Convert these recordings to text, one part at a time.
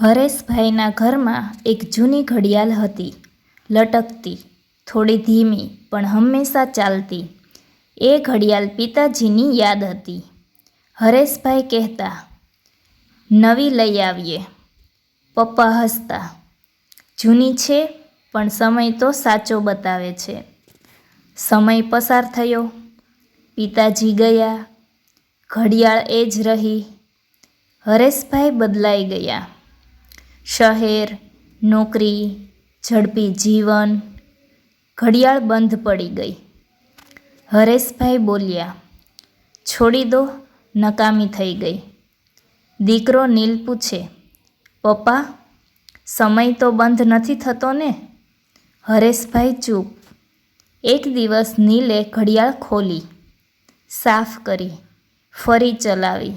હરેશભાઈના ઘરમાં એક જૂની ઘડિયાળ હતી, લટકતી, થોડી ધીમી, પણ હંમેશા ચાલતી. એ ઘડિયાળ પિતાજીની યાદ હતી. હરેશભાઈ કહેતા, નવી લઈ આવીએ. પપ્પા હસતા, જૂની છે, પણ સમય તો સાચો બતાવે છે. સમય પસાર થયો. પિતાજી ગયા. ઘડિયાળ એ જ રહી. હરેશભાઈ બદલાઈ ગયા. શહેર, નોકરી, ઝડપી જીવન, ઘડિયાળ બંધ પડી ગઈ. હરેશભાઈ બોલ્યા, છોડી દો, નકામી થઈ ગઈ. દીકરો નીલ પૂછે, પપ્પા, સમય તો બંધ નથી થતો ને? હરેશભાઈ ચૂપ. એક દિવસ નીલે ઘડિયાળ ખોલી, સાફ કરી, ફરી ચલાવી.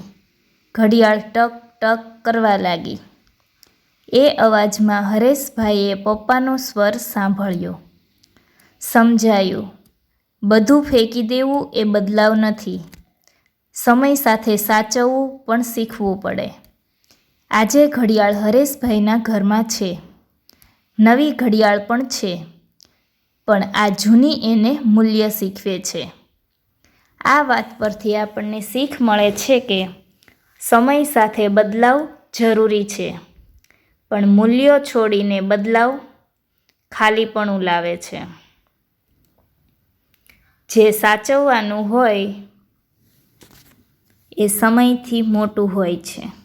ઘડિયાળ ટક ટક કરવા લાગી. એ અવાજમાં હરેશભાઈએ પપ્પાનો સ્વર સાંભળ્યો. સમજાયું. બધું ફેંકી દેવું એ બદલાવ નથી. સમય સાથે સાચવવું પણ શીખવું પડે. આજે ઘડિયાળ હરેશભાઈના ઘરમાં છે. નવી ઘડિયાળ પણ છે. પણ આ જૂની એને મૂલ્ય શીખવે છે. આ વાત પરથી આપણને શીખ મળે છે કે સમય સાથે બદલાવ જરૂરી છે. પણ મૂલ્યો છોડીને બદલાવ ખાલીપણું લાવે છે. જે સાચવવાનું હોય એ સમયથી મોટું હોય છે.